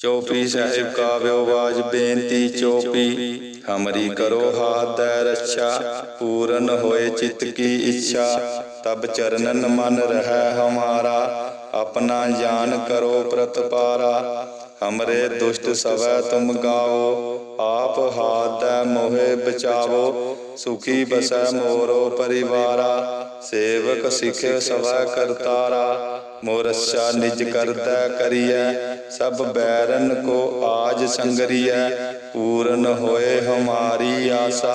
ਚੋਪੀ ਸਾਹਿਬ ਕਾਵਿਓ ਬਾਜ ਬੇਨਤੀ ਚੋਪੀ, ਹਮਰੀ ਕਰੋ ਹਾਥ ਦੈ ਰੱਛਾ, ਪੂਰਨ ਹੋਏ ਚਿਤ ਕੀ ਇੱਛਾ, ਤਬ ਚਰਨਨ ਮਨ ਰਹਿ ਹਮਾਰਾ, ਆਪਣਾ ਜਾਨ ਕਰੋ ਪ੍ਰਤਪਾਰਾ। ਹਮਰੇ ਦੁਸ਼ਟ ਸਵੈ ਤੁਮ ਗਾਓ, ਆਪ ਹਾਥ ਦੈ ਮੋਹਿ ਬਚਾਵੋ, ਸੁਖੀ ਬਸੈ ਮੋਰੋ ਪਰਿਵਾਰਾ, ਸੇਵਕ ਸਿਖ ਸਵੈ ਕਰਤਾਰਾ ਮੋਰਛਾ ਨਿਜ ਕਰਦਾ ਕਰੀਐ, ਸਭ ਬੈਰਨ ਕੋ ਆਜ ਸੰਗਰੀਐ, ਪੂਰਨ ਹੋਏ ਹਮਾਰੀ ਆਸਾ,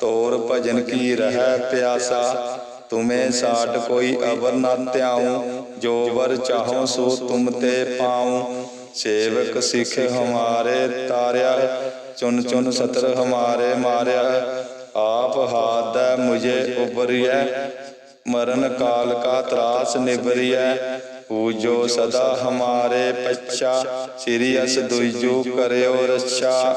ਤੋਰ ਭਜਨ ਕੀ ਰਹਿ ਪਿਆਸਾ, ਤੁਮੇ ਸਾਡ ਕੋਈ ਅਵਰ ਨਾ ਧਿਆਉ, ਜੋ ਵਰ ਚਾਹੋ ਸੋ ਤੁਮ ਤੇ ਪਾਉ ਸੇਵਕ ਸਿਖ ਹਮਾਰੇ ਤਾਰਿਆ ਚੁਨ ਚੁਨ ਸਤਰ ਹਮਾਰੇ ਮਾਰਿਆ। ਆਪ ਹਾਥ ਦੈ ਮੁਝੇ ਉਬਰਿਐ ਮਰਨ ਕਾਲ ਕਾ ਤਰਾਸ ਨਿਬਰਿਐ ਪੂਜੋ ਸਦਾ ਹਮਾਰੇ ਪੱਛਾ। ਸ੍ਰੀ ਅਸ ਦੁਇਜੂ ਕਰਿਓ ਰੱਛਾ।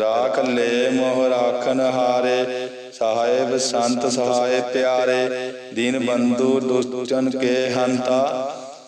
ਰਾਖ ਲੈ ਮੋਹ ਰਾਖਨ ਹਾਰੇ। ਸਾਹਿਬ ਸੰਤ ਸਹਾਇ ਪਿਆਰੇ। ਦੀਨ ਬੰਧੂ ਦੁਸ਼ਟਨ ਕੇ ਹੰਤਾ।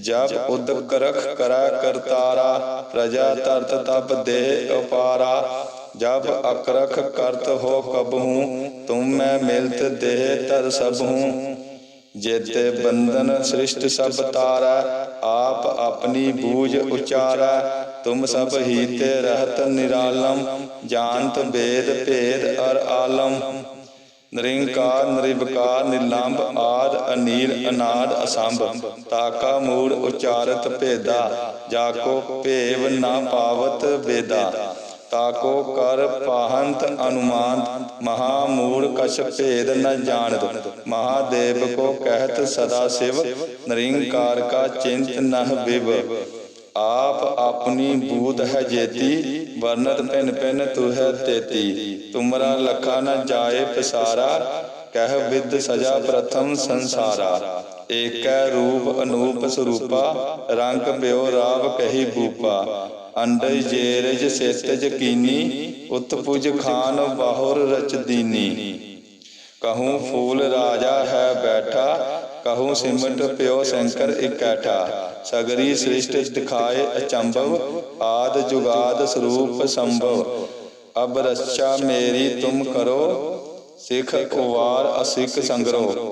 ਜਬ ਉਦਕ ਰਖ ਕਰੈ ਕਰਤਾਰਾ, ਪ੍ਰਜਾ ਤਰਤ ਤਪ ਦੇ ਅਪਾਰਾ ਜਬ ਅਕਰਖ ਕਰਤ ਹੋ ਕਬਹੂ, ਤੁਮ ਮੈਂ ਮਿਲਤ ਦੇਹ ਤਰ ਸਭੂ। ਜੇਤੇ ਬੰਧਨ ਸ੍ਰਿਸ਼ਟ ਸਭ ਤਾਰਾ, ਆਪ ਆਪਣੀ ਬੂਝ ਉਚਾਰਾ। ਤੁਮ ਸਭ ਹੀ ਤੇ ਰਹਤ ਨਿਰਾਲਮ, ਜਾਣਤ ਵੇਦ ਭੇਦ ਅਰ ਆਲਮ। ਨਿਰੰਕਾਰ, ਨਿਰਵਕਾਰ, ਨਿਲੰਬ, ਆਦ, ਅਨੀਲ, ਅਨਾਦ, ਅਸੰਭ। ਤਾਕਾ, ਮੂੜ, ਉਚਾਰਤ, ਭੇਦਾ। ਜਾਕੋ, ਭੇਵ, ਨਾ ਪਾਵਤ, ਵੇਦਾ। ਤਾਕੋ, ਕਰ, ਪਾਹੰਤ ਅਨੁਮਾਨ ਮਹਾ, ਮੂੜ, ਕਛ, ਭੇਦ, ਨ ਜਾਣਤ ਮਹਾਦੇਵ ਕੋ ਕਹਿਤ ਸਦਾ ਸਿਵ। ਨਿਰੰਕਾਰ ਕਾ ਚਿੰਤ ਨਹ ਵਿਵ। ਆਪ ਆਪਣੀ ਬੂਧ ਹੈ ਜੇਤੀ। ਵਰਨਤ ਪਿਨ ਪਿਨ ਤੂ ਹੈ ਤੇਤੀ, ਤੁਮਰਾ ਲਖਾ ਨ ਜਾਏ ਪਸਾਰਾ, ਕਹਿ ਵਿਦ ਸਜਾ ਪ੍ਰਥਮ ਸੰਸਾਰਾ। ਏਕੈ ਰੂਪ ਅਨੂਪ ਸਰੂਪਾ, ਰੰਗ ਪਿਓ ਰਾਵ ਕਹੀ ਭੂਪਾ। ਅੰਡਜ ਜੇਰਜ ਸੇਤਜ ਕੀਨੀ ਉਤਪੁਜ ਖਾਨ ਬਾਹੁਰ ਰਚਦੀਨੀ ਕਹੂੰ ਫੂਲ ਰਾਜਾ ਹੈ ਬੈਠਾ ਕਹੂੰ ਸਿਮਟ ਪਿਓ ਸ਼ੰਕਰ ਇਕੈਠਾ ਸਗਰੀ ਸ੍ਰਿਸ਼ਟ ਦਿਖਾਏ ਅਚੰਭਵ, ਆਦ ਜੁਗਾਦ ਸਰੂਪ ਸੰਭਵ। ਅਬ ਰੱਛਾ ਮੇਰੀ ਤੁਮ ਕਰੋ, ਸਿੱਖ ਕੁਵਾਰ ਅਸਿੱਖ ਸੰਗਰੋ।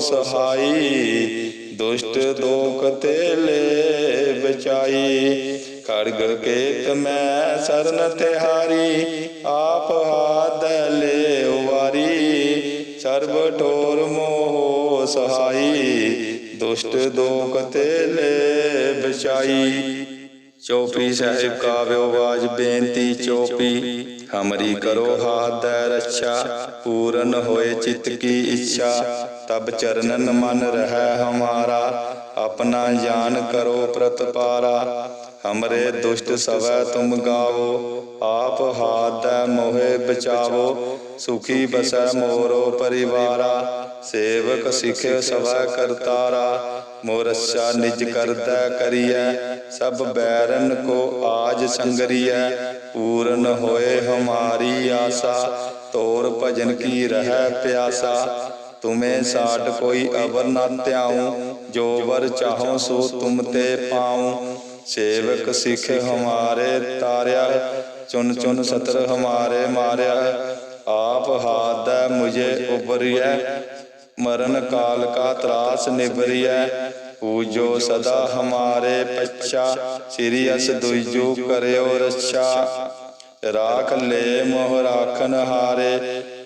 ਸਹਾਈ, ਦੁਸ਼ਟ ਦੋਖ ਤੇ ਬਚਾਈ। ਖੜਗ ਕੇਤ ਮੈਂ ਸਰਨ ਤਿਹਾਰੀ ਆਪ ਹਾਦ ਲੈ ਸਰਬ ਠੋਰ ਮੋਹ ਸਹਾਈ, ਦੁਸ਼ਟ ਦੋਖ ਤੇ ਬਚਾਈ। ਚੌਪੀ ਸਾਹਿਬ ਕਾਵਿਓ ਬਾਜ ਬੇਨਤੀ ਚੋਪੀ। ਹਮਰੀ ਕਰੋ ਹਾਥ ਦੈ ਰੱਛਾ, ਪੂਰਨ ਹੋਏ ਚਿਤ ਕੀ ਇੱਛਾ। ਤਬ ਚਰਨਨ ਮਨ ਰਹਿ ਹਮਾਰਾ, ਆਪਣਾ ਜਾਨ ਕਰੋ ਪ੍ਰਤਪਾਰਾ। ਹਮਰੇ ਦੁਸ਼ਟ ਸਵੈ ਤੁਮ ਗਾਵੋ, ਆਪ ਹਾਥ ਮੋਹਿ ਬਚਾਵੋ। ਸੁਖੀ ਬਸੈ ਮੋਰੋ ਪਰਿਵਾਰਾ, ਸੇਵਕ ਸਿਖੇ ਸਵੈ ਕਰਤਾਰਾ। ਮੋਰਛਾ ਨਿਜ ਕਰਦਾ ਕਰੀਐ, ਸਭ ਬੈਰਨ ਕੋ ਆਜ ਸੰਗਰੀਐ। ਪੂਰਨ ਹੋਏ ਹਮਾਰੀ ਆਸਾ, ਤੋਰ ਭਜਨ ਕੀ ਰਹਿ ਪਿਆਸਾ। ਤੁਮੇ ਸਾਡ ਕੋਈ ਅਵਰ ਨਾ ਧਿਆਉ ਜੋ ਵਰ ਚਾਹੋ ਸੋ ਤੁਮ ਤੇ ਪਾਉ। ਸੇਵਕ ਸਿਖ ਹਮਾਰੇ ਤਾਰਿਆ ਚੁਨ ਚੁਨ ਸਤਰ ਹਮਾਰੇ ਮਾਰਿਆ। ਆਪ ਹਾਥ ਦੈ ਮੁਝੇ ਉਬਰਿਐ ਮਰਨ ਕਾਲ ਕਾ ਤਰਾਸ ਨਿਬਰਿਐ ਪੂਜੋ ਸਦਾ ਹਮਾਰੇ ਪੱਛਾ। ਸ੍ਰੀ ਅਸ ਦੁਇਜੂ ਕਰਿਓ ਰੱਛਾ। ਰਾਖ ਲੈ ਮੋਹ ਰਾਖਨ ਹਾਰੇ।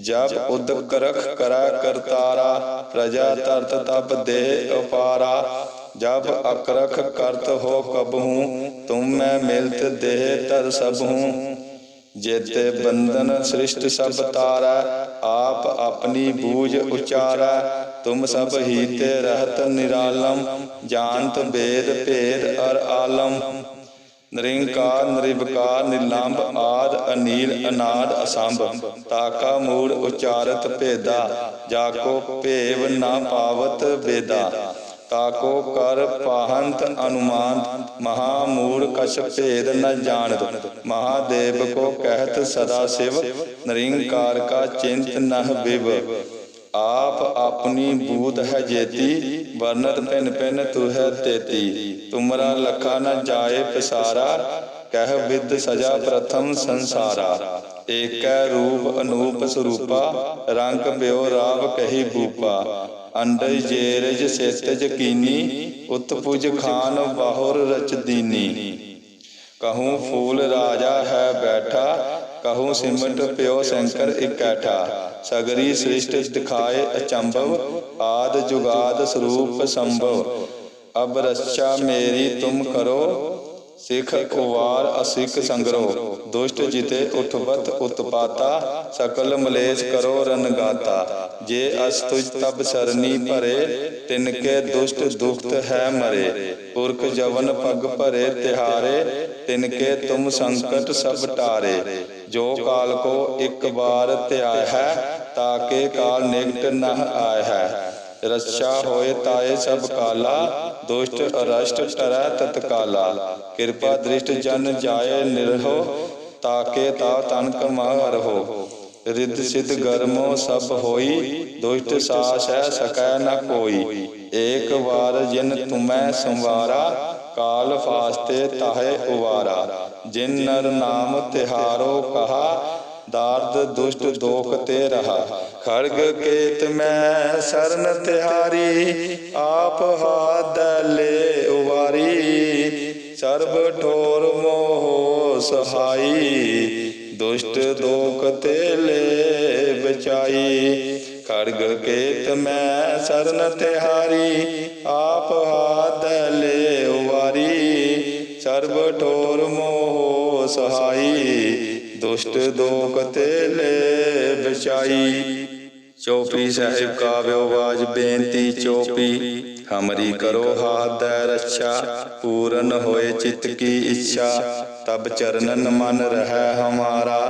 ਜਬ ਉਦਕ ਰਖ ਕਰੈ ਕਰਤਾਰਾ, ਪ੍ਰਜਾ ਤਰਤ ਤਪ ਦੇ ਉਪਾਰਾ। ਜਬ ਅਕਰਖ ਕਰਤ ਹੋ ਕਬਹੂ, ਤੁਮ ਮੈਂ ਮਿਲਤ ਦੇਹ ਤਰ ਸਭੂ। ਜੇਤੇ ਬੰਧਨ ਸ੍ਰਿਸ਼ਟ ਸਭ ਤਾਰਾ, ਆਪ ਆਪਣੀ ਬੂਝ ਉਚਾਰੈ। ਤੁਮ ਸਭ ਹੀ ਤੇ ਰਹਤ ਨਿਰਾਲਮ, ਜਾਣਤ ਵੇਦ ਭੇਦ ਅਰ ਆਲਮ। ਨਿਰੰਕਾਰ, ਨਿਰਵਕਾਰ, ਨਿਲੰਬ, ਆਦ, ਅਨੀਲ, ਅਨਾਦ, ਅਸੰਭ। ਤਾਕਾ, ਮੂੜ, ਉਚਾਰਤ, ਭੇਦਾ। ਜਾਕੋ, ਭੇਵ, ਨਾ ਪਾਵਤ, ਵੇਦਾ। ਤਾਕੋ, ਕਰ, ਪਾਹੰਤ ਅਨੁਮਾਨ ਮਹਾ, ਮੂੜ, ਕਛ, ਭੇਦ, ਨ ਜਾਣਤ। ਮਹਾਦੇਵ ਕੋ ਕਹਿਤ ਸਦਾ ਸਿਵ। ਨਿਰੰਕਾਰ ਕਾ ਚਿੰਤ ਨਹ ਵਿਵ। ਆਪ ਆਪਣੀ ਬੂਤ ਹੈ ਜੇਤੀ। ਵਰਨਤ ਪਿਨ ਪਿਨ ਤੂ ਤੇਤੀ ਤੁਮਰਾ ਲਖਾ ਨ ਜਾਏ ਪਸਾਰਾ, ਕਹਿ ਵਿਦ ਸਜਾ ਪ੍ਰਥਮ ਸੰਸਾਰਾ। ਏਕੈ ਰੂਪ ਅਨੂਪ ਸਰੂਪਾ, ਰੰਗ ਬਿਓ ਰਾਵ ਕਹੀ ਭੂਪਾ। ਅੰਡਜ ਜੇਰਜ ਸੇਤਜ ਕੀਨੀ ਉਤਪੁਜ ਖਾਨ ਬਾਹੁਰ ਰਚਦੀਨੀ ਕਹੂੰ ਫੂਲ ਰਾਜਾ ਹੈ ਬੈਠਾ ਕਹੂੰ ਸਿਮਟ ਪਿਓ ਸ਼ੰਕਰ ਇਕੈਠਾ ਸਗਰੀ ਸ੍ਰਿਸ਼ਟ ਦਿਖਾਏ ਅਚੰਭਵ, ਆਦ ਜੁਗਾਦ ਸਰੂਪ ਸੰਭਵ। ਅਬ ਰੱਛਾ ਮੇਰੀ ਤੁਮ ਕਰੋ, ਸਿਖ ਕੁਵਾਰ ਅਸਿਕ ਸੰਗਰੋ। ਦੁਸ਼ਟ ਜਿਤੇ ਉਠਵਤ ਉਤਪਾਤਾ, ਸਕਲ ਮਲੇਸ਼ ਕਰੋ ਰਨਗਾਤਾ ਜੇ ਅਸ ਤੁਜ ਤਬ ਸਰਨੀ ਭਰੇ, ਤਿਨ ਕੇ ਦੁਸ਼ਟ ਦੁਖਤ ਹੈ ਮਰੇ। ਪੁਰਖ ਜਵਨ ਪਗ ਭਰੇ ਤਿਹਾਰੇ ਤਿਨ ਕੇ ਤੁਮ ਸੰਕਟ ਸਭ ਟਾਰੇ, ਜੋ ਕਾਲ ਕੋ ਇੱਕ ਵਾਰ ਧਿਆ ਹੈ ਤਾਕੇ ਕਾਲ ਨਿਕਟ ਨਹ ਆਇ ਹੈ। ਰੱਛਾ ਹੋਏ ਤਾਏ ਸਭ ਕਾਲਾ, ਦੁਸ਼ਟ ਅਰਸ਼ਟ ਟਰੈ ਤਤਕਾਲਾ। ਕਿਰਪਾ ਦ੍ਰਿਸ਼ਟ ਜਨ ਜਾਏ ਨਿਰਹੋ ਤਾਕੇ ਤਾ ਤਨ ਕਮਾਰ ਰਹੋ। ਰਿੱਧ ਸਿਧ ਗਰਮੋ ਸਭ ਹੋਈ, ਦੁਸ਼ਟ ਸਾਸ ਹੈ ਸਕੈ ਨ ਕੋਈ। ਏਕ ਵਾਰ ਜਿਨ ਤੁਮੈ ਸੰਵਾਰਾ ਕਾਲ ਫਾਸਤੇ ਤਾਹੇ ਉਵਾਰਾ, ਜਿਨ ਨਰ ਨਾਮ ਤਿਹਾਰੋ ਕਹਾ, ਦਾਰਦ ਦੁਸ਼ਟ ਦੋਖ ਤੇ ਰਹਾ। ਖੜਗ ਕੇਤ ਮੈਂ ਸਰਨ ਤਿਹਾਰੀ, ਆਪ ਹਾਥ ਲੈ ਉਵਾਰੀ। ਸਰਬ ਠੋਰ ਮੋਹ ਸਹਾਈ, ਦੁਸ਼ਟ ਦੋਖ ਤੇ ਲੈ ਬਚਾਈ। ਖੜਗ ਕੇਤ ਮੈਂ ਸਰਨ ਤਿਹਾਰੀ, ਆਪ ਹਾਥ ਸਹਾਈ, ਦੁਸ਼ਟ ਦੋਖ ਤੇ ਲੈ ਬਚਾਈ ਚੌਪੀ ਸਾਹਿਬ ਕਾਵਿਓ ਬਾਜ ਬੇਨਤੀ ਚੋਪੀ। ਹਮਰੀ ਕਰੋ ਹਾਥ ਦੈ ਰੱਛਾ, ਪੂਰਨ ਹੋਏ ਚਿਤ ਕੀ ਇੱਛਾ। ਤਬ ਚਰਨਨ ਮਨ ਰਹਿ ਹਮਾਰਾ,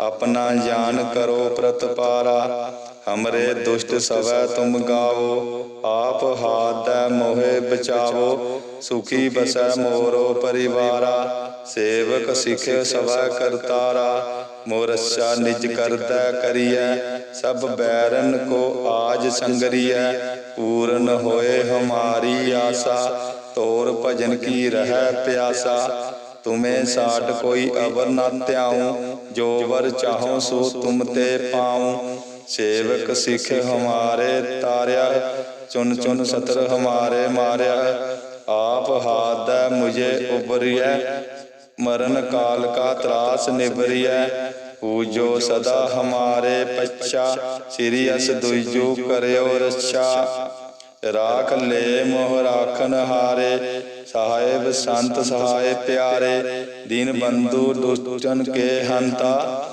ਆਪਣਾ ਜਾਨ ਕਰੋ ਪ੍ਰਤਪਾਰਾ। ਹਮਰੇ ਦੁਸ਼ਟ ਸਵੈ ਤੁਮ ਗਾਵੋ, ਆਪ ਹਾਥ ਦੈ ਮੋਹਿ ਬਚਾਵੋ, ਸੁਖੀ ਬਸੈ ਮੋਰੋ ਪਰਿਵਾਰਾ, ਸੇਵਕ ਸਿਖਿ ਸਵੈ ਕਰਤਾਰਾ ਮੋਰਛਾ ਨਿਜ ਕਰਦਾ ਕਰੀਐ, ਸਭ ਬੈਰਨ ਕੋ ਆਜ ਸੰਗਰੀਐ, ਪੂਰਨ ਹੋਏ ਹਮਾਰੀ ਆਸਾ, ਤੋਰ ਭਜਨ ਕੀ ਰਹਿ ਪਿਆਸਾ, ਤੁਮੇ ਸਾਡ ਕੋਈ ਅਵਰ ਨਾ ਧਿਆਉ, ਜੋ ਵਰ ਚਾਹੋ ਸੋ ਤੁਮ ਤੇ ਪਾਉ ਸੇਵਕ ਸਿੱਖ ਹਮਾਰੇ ਤਾਰਿਆ ਚੁਨ ਚੁਨ ਸਤਰ ਹਮਾਰੇ ਮਾਰਿਆ। ਆਪ ਹਾਥ ਮੁਝੇ ਉਬਰਿਐ ਮਰਨ ਕਾਲ ਕਾ ਤਰਾਸ ਨਿਬਰਿਐ ਪੂਜੋ ਸਦਾ ਹਮਾਰੇ ਪੱਛਾ, ਸ੍ਰੀ ਅਸ ਦੁਇਜੋ ਕਰਿਓ ਰੱਛਾ। ਰਾਖ ਲੈ ਮੋਹ ਰਾਖਨ ਹਾਰੇ, ਸਾਹਿਬ ਸੰਤ ਸਹਾਏ ਪਿਆਰੇ। ਦੀਨ ਬੰਧੂ ਦੁਸ਼ਟਨ ਕੇ ਹੰਤਾ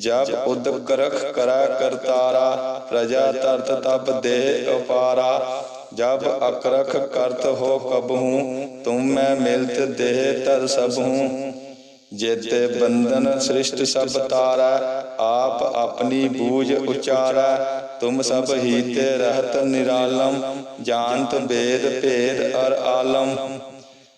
ਜਬ ਉਦ ਰਖ ਕਰੈ ਕਰਤਾਰਾ ਪ੍ਰਜਾ ਤਰਤ ਤਬ ਦੇ ਉਪਾਰਾ ਜਬ ਅਕਰਖ ਕਰਤ ਹੋ ਕਬਹੂ, ਤੁਮ ਮੈਂ ਮਿਲਤ ਦੇਹ ਤਰ ਸਭੂ। ਜੇਤੇ ਬੰਧਨ ਸ੍ਰਿਸ਼ਟ ਸਭ ਤਾਰਾ, ਆਪ ਆਪਣੀ ਬੂਝ ਉਚਾਰੈ। ਤੁਮ ਸਭ ਹੀ ਤੇ ਰਹਤ ਨਿਰਾਲਮ, ਜਾਣਤ ਬੇਦ ਭੇਦ ਅਰ ਆਲਮ।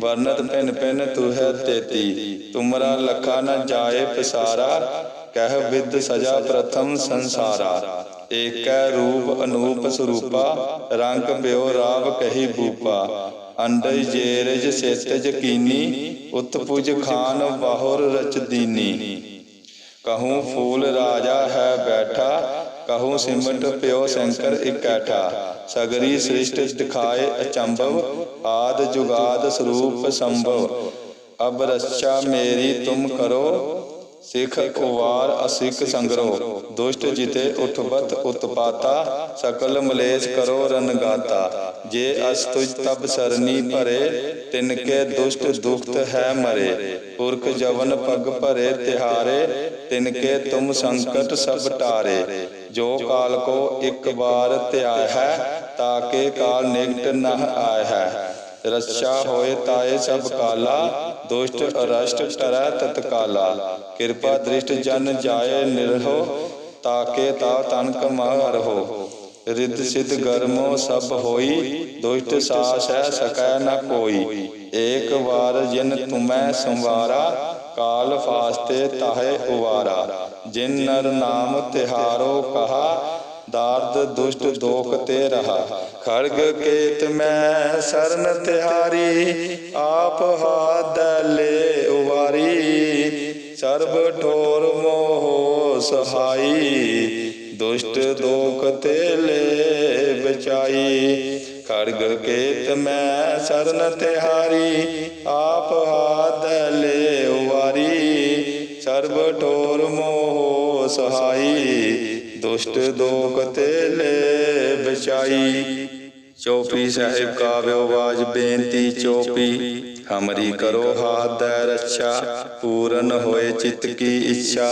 ਵਰਨਤ ਪਿਨ ਪਿਨ ਤੂ ਹੈ ਤੇਤੀ, ਤੁਮਰਾ ਲਖਾ ਨ ਜਾਏ ਪਸਾਰਾ, ਕਹਿ ਵਿਦ ਸਜਾ ਪ੍ਰਥਮ ਸੰਸਾਰਾ। ਏਕੈ ਰੂਪ ਅਨੂਪ ਸਰੂਪਾ, ਰੰਗ ਬਿਓ ਰਾਵ ਕਹੀ ਅੰਡਜ ਜੇਰਜ ਸਿਤ ਯਕੀਨੀ ਉਤਪੁਜ ਖਾਨ ਬਾਹੁਰ ਰਚ ਦੀਨੀ। ਕਹੂੰ ਫੂਲ ਰਾਜਾ ਹੈ ਬੈਠਾ, ਕਹੂੰ ਸਿਮਟ ਪਿਓ ਸ਼ੰਕਰ ਇਕੈਠਾ। ਸਗਰੀ ਸ੍ਰਿਸ਼ਟ ਦਿਖਾਏ ਅਚੰਭਵ, ਆਦ ਜੁਗਾਦ ਸਰੂਪ ਸੰਭਵ। ਅਬ ਰਛਾ ਮੇਰੀ ਤੁਮ ਕਰੋ, ਸਿਖ ਉਵਾਰ ਅਸਿਕ ਸੰਗਰੋ। ਦੁਸ਼ਟ ਜਿਤੇ ਉਠਬਤ ਉਤਪਾਤਾ, ਸਕਲ ਮਲੇਸ਼ ਕਰੋ ਰਨਗਾਤਾ ਜੇ ਅਸ ਤੁਜ ਤਬ ਸਰਨੀ ਭਰੇ, ਤਿਨ ਕੇ ਦੁਸ਼ਟ ਦੁਖਤ ਹੈ ਮਰੇ। ਪੁਰਖ ਜਵਨ ਪਗ ਭਰੇ ਤਿਹਾਰੇ, ਤਿਨ ਕੇ ਤੁਮ ਸੰਕਟ ਸਭ ਟਾਰੇ। ਜੋ ਕਾਲ ਕੋ ਇੱਕ ਵਾਰ ਧਿਆਇ ਹੈ ਤਾਕੇ ਕਾਲ ਨਿਕਟ ਨਹ ਆਇ ਹੈ। ਰੱਛਾ ਹੋਏ ਤਾਏ ਸਭ ਕਾਲਾ, ਦੁਸ਼ਟ ਅਰਸ਼ਟ ਟਰੈ ਤਤਕਾਲਾ ਕਿਰਪਾ ਦ੍ਰਿਸ਼ਟ ਜਨ ਜਾਏ ਨਿਰਹੋ ਤਾਕੇ ਤਾ ਤਨ ਕਮਾ ਰਹੋ ਰਿੱਧ ਸਿਧ ਗਰਮੋ ਸਭ ਹੋਈ, ਦੁਸ਼ਟ ਸਾਸ ਹੈ ਸਕੈ ਨ ਕੋਈ। ਏਕ ਵਾਰ ਜਿਨ ਤੁਮੈ ਸੰਵਾਰਾ ਕਾਲ ਫਾਸਤੇ ਤਾਹੇ ਉਵਾਰਾ। ਜਿਨ ਨਰ ਨਾਮ ਤਿਹਾਰੋ ਕਹਾ, ਦਾਰਦ ਦੁਸ਼ਟ ਦੋਖ ਤੇ ਰਹਾ। ਖੜਗ ਕੇਤ ਮੈਂ ਸਰਨ ਤਿਹਾਰੀ, ਆਪ ਹਾਥ ਉਵਾਰੀ। ਸਰਬ ਠੋਰ ਮੋਹ ਸਹਾਈ, ਦੁਸ਼ਟ ਦੋਖ ਤੇ ਲੈ ਬਚਾਈ। ਖੜਗ ਕੇਤ ਮੈਂ ਸਰਨ ਤਿਹਾਰੀ, ਆਪ ਹਾ ਸਹਾਈ, ਦੁਸ਼ਟ ਦੋਖ ਤੇ ਲੈ ਬਚਾਈ। ਚੋਪੀ ਸਾਹਿਬ ਕਾ ਵਿਵਾਜ ਬੇਨਤੀ ਚੋਪੀ, ਹਮਰੀ ਕਰੋ ਹਾਥ ਦੈ ਰੱਛਾ, ਪੂਰਨ ਹੋਏ ਚਿਤ ਕੀ ਇੱਛਾ।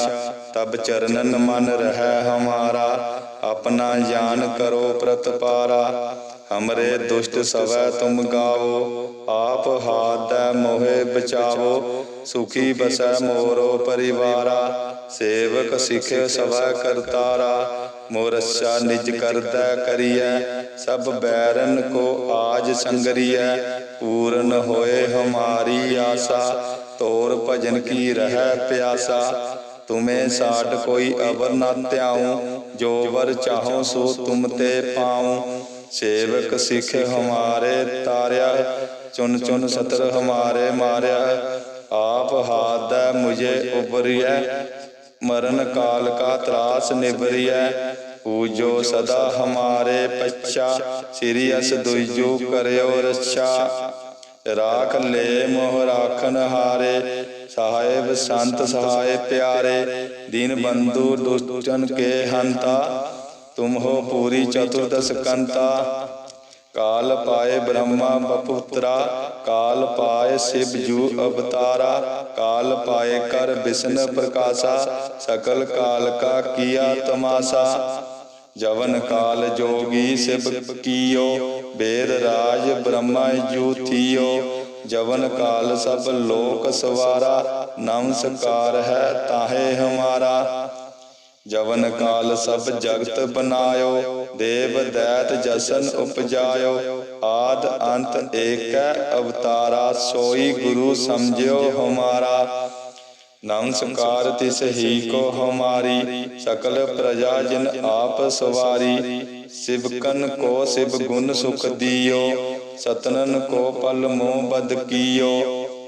ਤਬ ਚਰਨਨ ਮਨ ਰਹਿ ਹਮਾਰਾ, ਆਪਣਾ ਜਾਨ ਕਰੋ ਪ੍ਰਤਪਾਰਾ। ਹਮਰੇ ਦੁਸ਼ਟ ਸਵੈ ਤੁਮ ਗਾਵੋ, ਆਪ ਹਾਥ ਦੈ ਮੋਹਿ ਬਚਾਵੋ। ਸੁਖੀ ਬਸੈ ਮੋਰੋ ਪਰਿਵਾਰਾ। ਸੇਵਕ ਸਿਖ ਸਵੈ ਕਰਤਾਰਾ ਮੋਰਛਾ ਨਿਜ ਕਰਦਾ ਕਰੀਐ, ਸਭ ਬੈਰਨ ਕੋ ਆਜ ਸੰਗਰੀਐ, ਪੂਰਨ ਹੋਏ ਹਮਾਰੀ ਆਸਾ, ਤੋਰ ਭਜਨ ਕੀ ਰਹਿ ਪਿਆਸਾ, ਤੁਮੇ ਸਾਡ ਕੋਈ ਅਵਰ ਨਾ ਧਿਆਉ, ਜੋ ਵਰ ਚਾਹੋ ਸੋ ਤੁਮ ਤੇ ਪਾਉ, ਸੇਵਕ ਸਿਖ ਹਮਾਰੇ ਤਾਰਿਆ, ਚੁਨ ਚੁਨ ਸਤਰ ਹਮਾਰੇ ਮਾਰਿਆ, ਆਪ ਹਾਥ ਮੁਝੇ ਉਬਰਿਐ ਮਰਨ ਕਾਲ ਕਾ ਤਰਾਸ ਨਿਬਰਿਐ ਪੂਜੋ ਸਦਾ ਹਮਾਰੇ ਪੱਛਾ, ਸ੍ਰੀ ਅਸ ਦੁਇਜੋ ਕਰਿਓ ਰੱਛਾ। ਰਾਖ ਲੈ ਮੋਹ ਰਾਖਨ ਹਾਰੇ, ਸਾਹਿਬ ਸੰਤ ਸਹਾਏ ਪਿਆਰੇ, ਦੀਨ ਬੰਧੂ ਦੁਸ਼ਟਨ ਕੇ ਹੰਤਾ। ਤੁਮ ਹੋ ਪੂਰੀ ਚਤੁਰਦਸ ਕੰਤਾ ਕਾਲ ਪਾਏ ਬ੍ਰਹਮਾ ਬਪੁੱਤਰਾ ਕਾਲ ਪਾਏ ਸਿਵ ਜੂ ਅਵਤਾਰਾ ਕਾਲ ਪਾਏ ਕਰ ਬਿਸ਼ਨ ਪ੍ਰਕਾਸ਼ਾ ਸਕਲ ਕਾਲ ਕਾ ਕੀਆ ਤਮਾਸਾ ਜਵਨ ਕਾਲ ਜੋਗੀ ਸਿਵ ਕੀਓ ਬੇਦ ਰਾਜ ਬ੍ਰਹਮਾ ਜੂ ਥੀਓ ਜਵਨ ਕਾਲ ਸਭ ਲੋਕ ਸਵਾਰਾ ਨਮਸਕਾਰ ਹੈ ਤਾਹੇ ਹਮਾਰਾ ਜਵਨ ਕਾਲ ਸਭ ਜਗਤ ਬਨਾਇਓ, ਦੇਵ ਦੈਤ ਜਸਨ ਉਪਜਾਇਓ, ਆਦ ਅੰਤ ਏਕੈ ਅਵਤਾਰਾ, ਸੋਈ ਗੁਰੂ ਸਮਝਿਓ ਹਮਾਰਾ। ਨਮਸਕਾਰ ਤਿਸ ਹੀ ਕੋ ਹਮਾਰੀ, ਸਕਲ ਪ੍ਰਜਾ ਜਿਨ ਆਪ ਸਵਾਰੀ। ਸਿਵਕਨ ਕੋ ਸਿਵ ਗੁਣ ਸੁਖ ਦਿਓ, ਸਤਨਨ ਕੋ ਪਲ ਮੋਹ ਬਦ ਕੀਓ।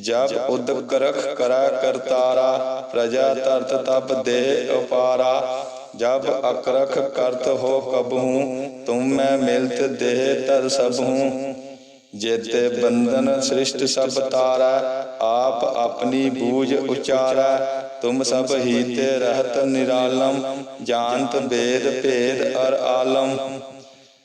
ਜਬ ਉਦਕ ਕਰਖ ਕਰਾ ਕਰਤਾਰਾ, ਪ੍ਰਜਾ ਤਰਤ ਤਪ ਦੇ ਉਪਾਰਾ। ਜਬ ਅਕਰਖ ਕਰਤ ਹੋ ਕਬਹੂ, ਤੁਮ ਮੈਂ ਮਿਲਤ ਦੇਹ ਤਰ ਸਭੂ। ਜੇਤੇ ਬੰਧਨ ਸ੍ਰਿਸ਼ਟ ਸਭ ਤਾਰਾ, ਆਪ ਆਪਣੀ ਬੂਝ ਉਚਾਰਾ। ਤੁਮ ਸਭ ਹੀ ਤੇ ਰਹਤ ਨਿਰਾਲਮ, ਜਾਣਤ ਬੇਦ ਭੇਦ ਅਰ ਆਲਮ।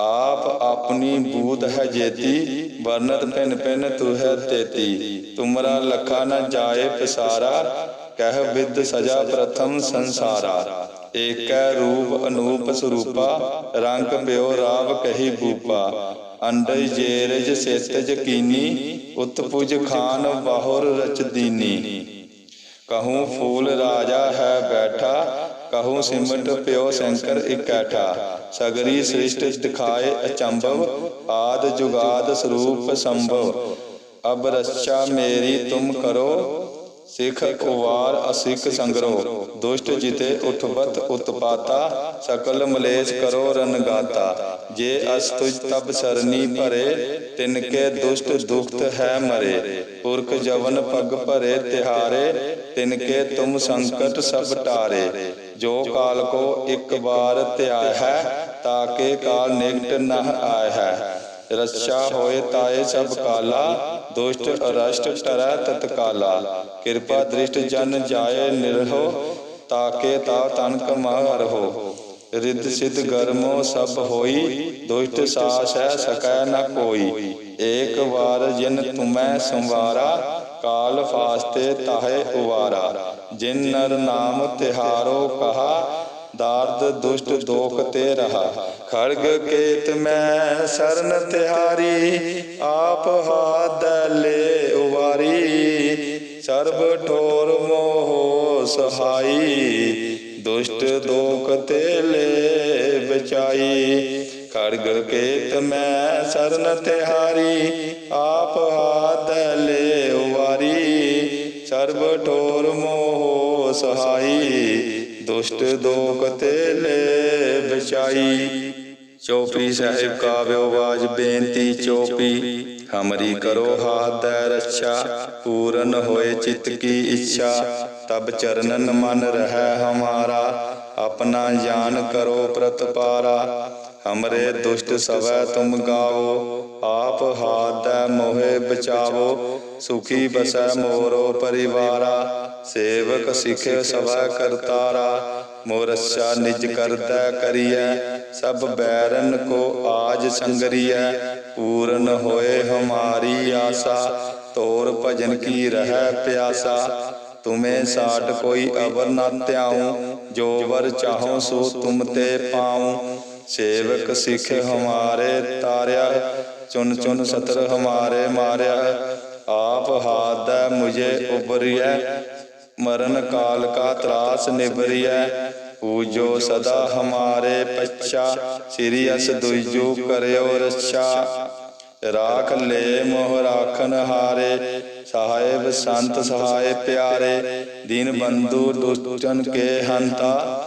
ਆਪ ਆਪਣੀ ਬੂਧ ਹੈ ਜੇਤੀ, ਵਰਨਤ ਪਿਨ ਪਿਨ ਤੂ ਹੈ ਤੇਤੀ। ਤੁਮਰਾ ਲਖਾ ਨ ਜਾਏ ਪਸਾਰਾ, ਕਹਿ ਵਿਦ ਸਜਾ ਪ੍ਰਥਮ ਸੰਸਾਰਾ। ਏਕੈ ਰੂਪ ਅਨੂਪ ਸਰੂਪਾ, ਰੰਗ ਪਿਓ ਰਾਵ ਕਹੀ ਬੂਪਾ। ਅੰਡਜ ਜੇਰਜ ਸੇਤਜ ਕੀਨੀ ਉਤਪੁਜ ਖਾਨ ਬਾਹੁਰ ਰਚ ਕਹੂੰ ਫੂਲ ਰਾਜਾ ਹੈ ਬੈਠਾ, ਕਹੂੰ ਸਿਮਟ ਪਿਓ ਸ਼ੰਕਰ ਇਕੈਠਾ। ਸਗਰੀ ਸ੍ਰਿਸ਼ਟ ਦਿਖਾਏ ਅਚੰਭਵ, ਆਦ ਜੁਗਾਦ ਸਰੂਪ ਸੰਭਵ। ਅਬ ਰੱਛਾ ਮੇਰੀ ਤੁਮ ਕਰੋ, ਸਿਖ ਉਵਾਰ ਅਸਿਕ ਸੰਗਰੋ। ਦੁਸ਼ਟ ਜਿਤੇ ਉਠਬਤ ਉਤਪਾਤਾ, ਸਕਲ ਮਲੇਸ਼ ਕਰੋ ਰਨਗਾਤਾ ਜੇ ਅਸ ਤੁਜ ਤਬ ਸਰਨੀ ਭਰੇ, ਤਿਨ ਕੇ ਦੁਸ਼ਟ ਦੁਖਤ ਹੈ ਮਰੇ। ਪੁਰਖ ਜਵਨ ਪਗ ਭਰੇ ਤਿਹਾਰੇ ਤਿਨ ਕੇ ਤੁਮ ਸੰਕਟ ਸਭ ਟਾਰੇ, ਜੋ ਕਾਲ ਕੋ ਇੱਕ ਵਾਰ ਧਿਆਇ ਹੈ ਤਾਕੇ ਕਾਲ ਨਿਕਟ ਨਹ ਆਇ ਹੈ। ਰੱਛਾ ਹੋਏ ਤਾਏ ਸਭ ਕਾਲਾ, ਦੁਸ਼ਟ ਅਰਸ਼ਟ ਟਰੈ ਤਤਕਾਲਾ। ਕਿਰਪਾ ਦ੍ਰਿਸ਼ਟ ਜਨ ਜਾਏ ਨਿਰਹੋ ਤਾਕੇ ਤਾ ਤਨ ਕਮਾਰ ਹੋ ਰਿੱਧ ਸਿਧ ਗਰਮੋ ਸਭ ਹੋਈ, ਦੁਸ਼ਟ ਸਾਸ ਹੈ ਸਕੈ ਨ ਕੋਈ। ਏਕ ਵਾਰ ਜਿਨ ਤੁਮੈ ਸੰਵਾਰਾ ਕਾਲ ਫਾਸਤੇ ਤਾਹੇ ਉਵਾਰਾ, ਜਿਨ ਨਰ ਨਾਮ ਤਿਹਾਰੋ ਕਹਾ, ਦਾਰਦ ਦੁਸ਼ਟ ਦੋਖ ਤੇ ਰਹਾ। ਖੜਗ ਕੇਤ ਮੈਂ ਸਰਨ ਤਿਹਾਰੀ, ਆਪ ਹਾਦ ਉਵਾਰੀ। ਸਰਬ ਠੋਰ ਮੋਹ ਸਹਾਈ, ਦੁਸ਼ਟ ਦੋਖ ਤੇ ਲੈ ਬਚਾਈ। ਖੜਗ ਕੇਤ ਮੈਂ ਸਰਨ ਤਿਹਾਰੀ ਆਪ ਸਹਾਈ, ਦੁਸ਼ਟ ਦੋਖ ਲੈ ਬਚਾਈ। ਚੋਪੀ ਸਾਹਿਬ ਕਾ ਵਿਵਾਜ ਬੇਨਤੀ ਚੋਪੀ। ਹਮਰੀ ਕਰੋ ਹਾਥ ਦੈ ਰੱਛਾ, ਪੂਰਨ ਹੋਏ ਚਿਤ ਕੀ ਇੱਛਾ। ਤਬ ਚਰਨਨ ਮਨ ਰਹਿ ਹਮਾਰਾ, ਆਪਣਾ ਜਾਨ ਕਰੋ ਪ੍ਰਤਪਾਰਾ। ਹਮਰੇ ਦੁਸ਼ਟ ਸਵੈ ਤੁਮ ਗਾਵੋ ਆਪ ਹਾਥ ਦੈ ਮੋਹਿ ਬਚਾਵੋ, ਸੁਖੀ ਬਸੈ ਮੋਰੋ ਪਰਿਵਾਰਾ, ਸੇਵਕ ਸਿਖੇ ਸਵੈ ਕਰਤਾਰਾ, ਮੋਰਛਾ ਨਿਜ ਕਰਦਾ ਕਰੀਐ, ਸਭ ਬੈਰਨ ਕੋ ਆਜ ਸੰਗਰੀਐ, ਪੂਰਨ ਹੋਏ ਹਮਾਰੀ ਆਸਾ, ਤੋਰ ਭਜਨ ਕੀ ਰਹਿ ਪਿਆਸਾ, ਤੁਮੇ ਸਾਟ ਕੋਈ ਅਵਰ ਨਾ ਧਿਆਉ, ਜੋ ਵਰ ਚਾਹੋ ਸੋ ਤੁਮ ਤੇ ਪਾਉ ਸੇਵਕ ਸਿੱਖ ਹਮਾਰੇ ਤਾਰਿਆ ਚੁਨ ਚੁਨ ਸਤਰ ਹਮਾਰੇ ਮਾਰਿਆ। ਆਪ ਹਾਥ ਮੁਝੇ ਉਬਰਿਐ ਮਰਨ ਕਾਲ ਕਾ ਤਰਾਸ ਨਿਬਰਿਐ ਪੂਜੋ ਸਦਾ ਹਮਾਰੇ ਪੱਛਾ, ਸ੍ਰੀ ਅਸ ਦੁਇਜੂ ਕਰਿਓ ਰੱਛਾ। ਰਾਖ ਲੈ ਮੋਹ ਰਾਖਨ ਹਾਰੇ, ਸਾਹਿਬ ਸੰਤ ਸਹਾਏ ਪਿਆਰੇ। ਦੀਨ ਬੰਧੂ ਦੁਸ਼ਟਨ ਕੇ ਹੰਤਾ।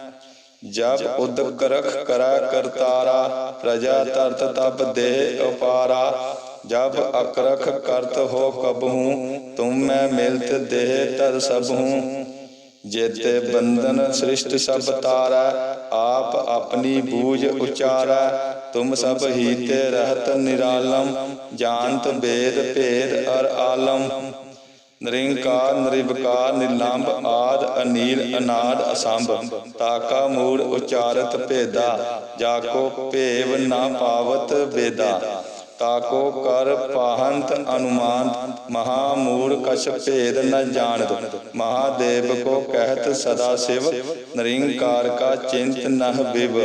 ਜਬ ਉਦਕ ਰਖ ਕਰੈ ਕਰਤਾਰਾ, ਪ੍ਰਜਾ ਤਰਤ ਤਪ ਦੇ ਉਪਾਰਾ। ਜਬ ਅਕਰਖ ਕਰਤ ਹੋ ਕਬਹੂ, ਤੁਮ ਮੈਂ ਮਿਲਤ ਦੇਹ ਤਰ ਸਭਹੂ ਜੇਤੇ ਬੰਧਨ ਸ੍ਰਿਸ਼ਟ ਸਭ ਤਾਰੈ, ਆਪ ਆਪਣੀ ਬੂਝ ਉਚਾਰੈ। ਤੁਮ ਸਭ ਹੀ ਤੇ ਰਹਤ ਨਿਰਾਲਮ, ਜਾਣਤ ਵੇਦ ਭੇਦ ਅਰ ਆਲਮ। ਨਿਰੰਕਾਰ, ਨਿਰਵਕਾਰ, ਨਿਲੰਬ, ਆਦ, ਅਨੀਲ, ਅਨਾਦ, ਅਸੰਭ। ਤਾਕਾ, ਮੂੜ, ਉਚਾਰਤ, ਭੇਦਾ। ਜਾਕੋ, ਭੇਵ, ਨਾ ਪਾਵਤ, ਵੇਦਾ। ਤਾਕੋ, ਕਰ, ਪਾਹੰਤ ਅਨੁਮਾਨ ਮਹਾ, ਮੂੜ, ਕਛ, ਭੇਦ, ਨ ਜਾਣਤ ਮਹਾਦੇਵ ਕੋ ਕਹਿਤ ਸਦਾ ਸਿਵ। ਨਿਰੰਕਾਰ ਕਾ ਚਿੰਤ ਨਹ ਬਿਵ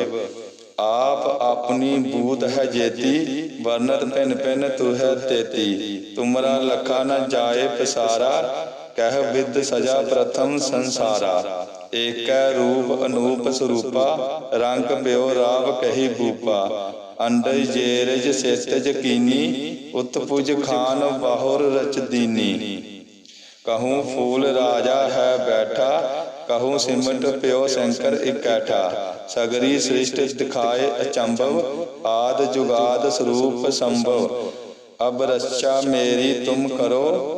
ਆਪ ਆਪਣੀ ਬੂਧ ਹੈ ਜੇਤੀ। ਵਰਨਤ ਪਿਨ ਪਿਨ ਤੂ ਤੇਤੀ ਤੁਮਰਾ ਲਖਾ ਨ ਜਾਏ ਪਸਾਰਾ, ਕਹਿ ਵਿਦ ਸਜਾ ਪ੍ਰਥਮ ਸੰਸਾਰਾ। ਏਕੈ ਰੂਪ ਅਨੂਪ ਸਰੂਪਾ, ਰੰਗ ਪਿਓ ਰਾਵ ਕਹੀ ਭੂਪਾ ਅੰਡਜ ਜੇਰਜ ਸਿਤ ਜਕੀਨੀ ਉਤਪੁਜ ਖਾਨ ਬਾਹੁਰ ਰਚਦੀਨੀ ਕਹੂੰ ਫੂਲ ਰਾਜਾ ਹੈ ਬੈਠਾ ਕਹੂੰ ਸਿਮਟ ਪਿਓ ਸ਼ੰਕਰ ਇਕੱਠਾ ਸਗਰੀ ਸ੍ਰਿਸ਼ਟ ਦਿਖਾਏ ਅਚੰਭਵ, ਆਦ ਜੁਗਾਦ ਸਰੂਪ ਸੰਭਵ। ਅਬ ਰੱਛਾ ਮੇਰੀ ਤੁਮ ਕਰੋ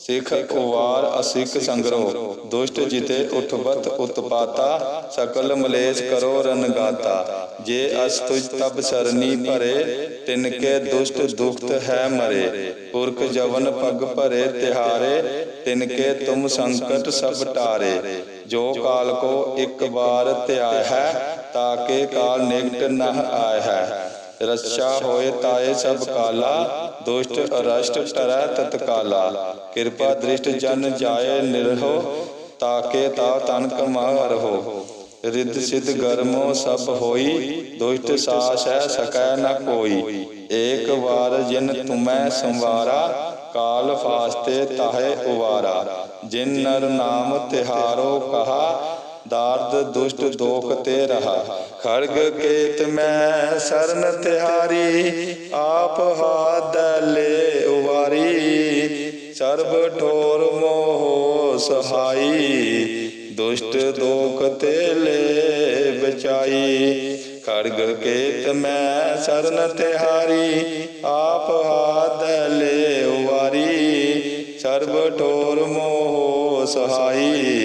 ਸਿਖ ਉਵਾਰ ਅਸਿਕ ਸੰਗਰੋ, ਦੁਸ਼ਟ ਜਿਤੇ ਉਠਵਤ ਉਤਪਾਤਾ ਸਕਲ ਮਲੇਸ਼ ਕਰੋ ਰਨਗਾਤਾ ਜੇ ਅਸ ਤੁਜ ਤਬ ਸਰਨੀ ਭਰੇ ਤਿਨਕੇ ਦੁਸ਼ਟ ਦੁਖਤ ਹੈ ਮਰੇ। ਪੁਰਖ ਜਵਨ ਪਗ ਭਰੇ ਤਿਹਾਰੇ ਤਿਨਕੇ ਤੁਮ ਸੰਕਟ ਸਭ ਟਾਰੇ। ਜੋ ਕਾਲ ਕੋ ਇੱਕ ਵਾਰ ਧਿਆਇ ਹੈ ਤਾਕੇ ਕਾਲ ਨਿਕਟ ਨਹ ਆਇ ਹੈ। ਰੱਛਾ ਹੋਏ ਤਾਏ ਸਭ ਕਾਲਾ ਦੁਸ਼ਟ ਅਰਸ਼ਟ ਟਰੈ ਤਤਕਾਲਾ। ਕਿਰਪਾ ਦ੍ਰਿਸ਼ਟ ਜਨ ਜਾਏ ਨਿਰਹੋ, ਤਾਕੇ ਤਾ ਤਨ ਕਮਾ ਰਹੋ ਰਿੱਧ ਸਿਧ ਗਰਮੋ ਸਭ ਹੋਈ, ਦੁਸ਼ਟ ਸਾਸ ਹੈ ਸਕੈ ਨ ਕੋਈ। ਏਕ ਵਾਰ ਜਿਨ ਤੁਮੈ ਸੰਵਾਰਾ, ਕਾਲ ਫਾਸਤੇ ਤਾਹੇ ਉਵਾਰਾ। ਜਿਨ ਨਰ ਨਾਮ ਤਿਹਾਰੋ ਕਹਾ ਦਾਰਦ, ਦੁਸ਼ਟ ਦੋਖ ਤੇ ਰਹਾ। ਖੜਗ ਕੇਤ ਮੈਂ ਸਰਨ ਤਿਹਾਰੀ, ਆਪ ਹਾਥ ਲੈ ਉਵਾਰੀ। ਸਰਬ ਠੋਰ ਮੋਹ ਸਹਾਈ, ਦੁਸ਼ਟ ਦੋਖ ਤੇ ਲੈ ਬਚਾਈ। ਖੜਗ ਕੇਤ ਮੈਂ ਸਰਨ ਤਿਹਾਰੀ, ਆਪ ਹਾਥ ਲੈ ਉਵਾਰੀ। ਸਰਬ ਠੋਰ ਮੋਹ ਸਹਾਈ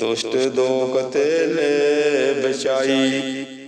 ਦੁਸ਼ਟ ਦੋਖ ਤੇ ਬਚਾਈ